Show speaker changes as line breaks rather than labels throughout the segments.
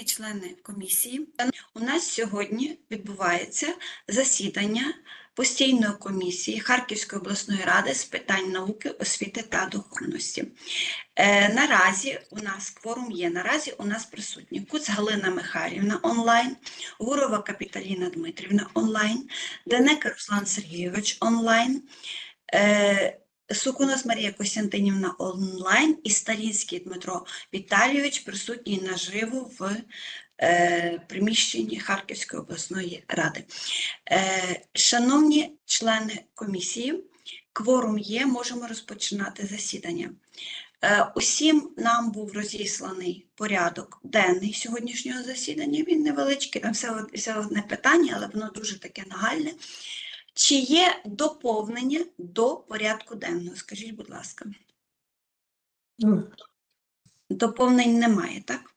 Члени комісії, у нас сьогодні відбувається засідання постійної комісії Харківської обласної ради з питань науки, освіти та духовності. Е, наразі у нас кворум є. Наразі у нас присутні Куц Галина Михайлівна онлайн, Гурова Капіталіна Дмитрівна онлайн, Денека Руслан Сергійович онлайн. Е, Сукунос Марія Костянтинівна онлайн і Сталінський Дмитро Віталійович присутній наживо в е, приміщенні Харківської обласної ради. Е, шановні члени комісії, кворум є, можемо розпочинати засідання. Е, усім нам був розісланий порядок денний сьогоднішнього засідання. Він невеличкий, там все, все одне питання, але воно дуже таке нагальне. Чи є доповнення до порядку денного? Скажіть, будь ласка. Доповнень немає, так?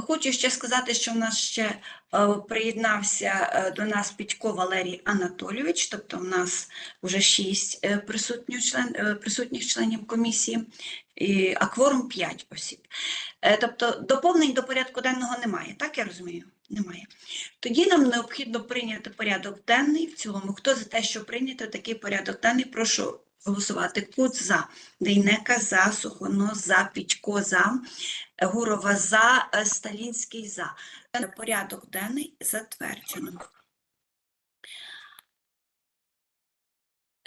Хочу ще сказати, що в нас ще е, приєднався е, до нас Пітько Валерій Анатолійович, тобто в нас вже шість е, присутніх, член, присутніх членів комісії, і, а кворум 5 осіб. Тобто доповнень до порядку денного немає, так я розумію? Немає. Тоді нам необхідно прийняти порядок денний в цілому. Хто за те, що прийняти такий порядок денний, прошу голосувати. Кут за, Дейнека за, Сухонос за, Пічко за, Гурова за, е, Сталінський за. Порядок денний затверджено.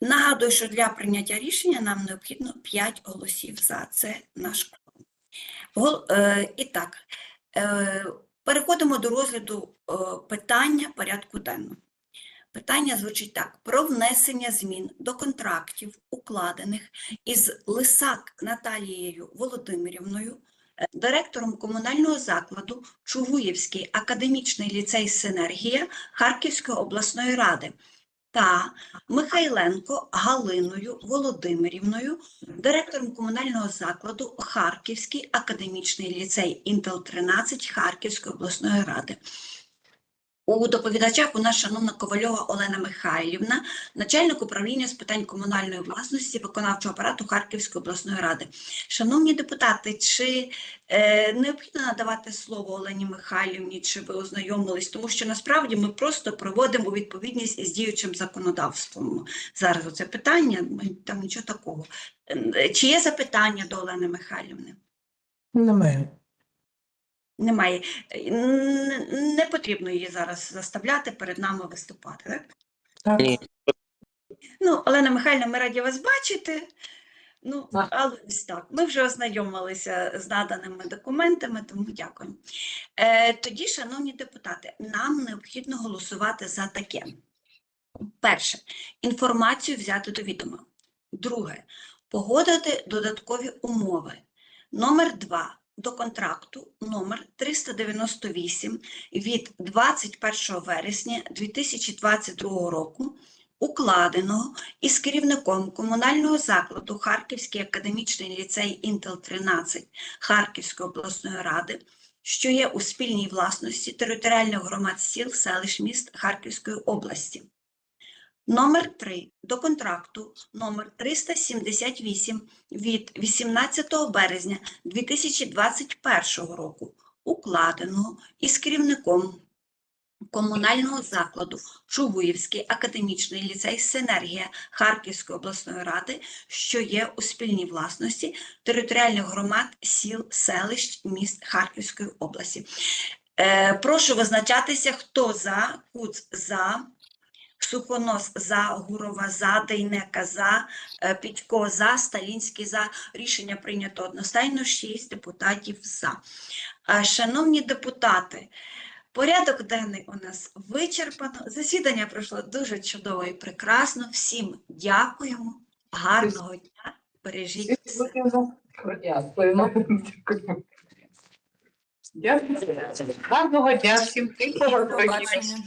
Нагадую, що для прийняття рішення нам необхідно 5 голосів за. Це наш. Гол- е, І так, е, переходимо до розгляду е, питання порядку денного. Питання звучить так: про внесення змін до контрактів, укладених із Лисак Наталією Володимирівною, е, директором комунального закладу Чугуївський академічний ліцей Синергія Харківської обласної ради та Михайленко Галиною Володимирівною, директором комунального закладу Харківський академічний ліцей Інтел 13 Харківської обласної ради. У доповідачах у нас шановна Ковальова Олена Михайлівна, начальник управління з питань комунальної власності виконавчого апарату Харківської обласної ради. Шановні депутати, чи е, необхідно надавати слово Олені Михайлівні, чи ви ознайомились? Тому що насправді ми просто проводимо відповідність із діючим законодавством. Зараз оце питання, там нічого такого. Е, Чи є запитання до Олени Михайлівни?
немає.
Немає. Не потрібно її зараз заставляти перед нами виступати. Так?
Так,
Ні.
Ну, Олена Михайлівна, ми раді вас бачити. Ну, але ось так. Ми вже ознайомилися з наданими документами, тому дякую. Е, тоді, шановні депутати, нам необхідно голосувати за таке. Перше, інформацію взяти до відома. Друге, погодити додаткові умови. Номер 2 до контракту номер 398 від 21 вересня 2022 року, укладеного із керівником комунального закладу Харківський академічний ліцей Інтел 13 Харківської обласної ради, що є у спільній власності територіальних громад сіл, селищ міст Харківської області. Номер 3 до контракту номер 378 від 18 березня 2021 року, укладеного із керівником комунального закладу Чугуївський академічний ліцей Синергія Харківської обласної ради, що є у спільній власності територіальних громад сіл, селищ, міст Харківської області. Е, прошу визначатися, хто за, Куц за, Сухонос за, Гурова за, Дейнека за, е, Підько за, Сталінський за. Рішення прийнято одностайно, шість депутатів за. Е, Шановні депутати, порядок денний у нас вичерпано. Засідання пройшло дуже чудово і прекрасно. Всім дякуємо. Гарного дня. Бережіть.
Дякуємо. Дякуємо. Дякую. Гарного дня всім.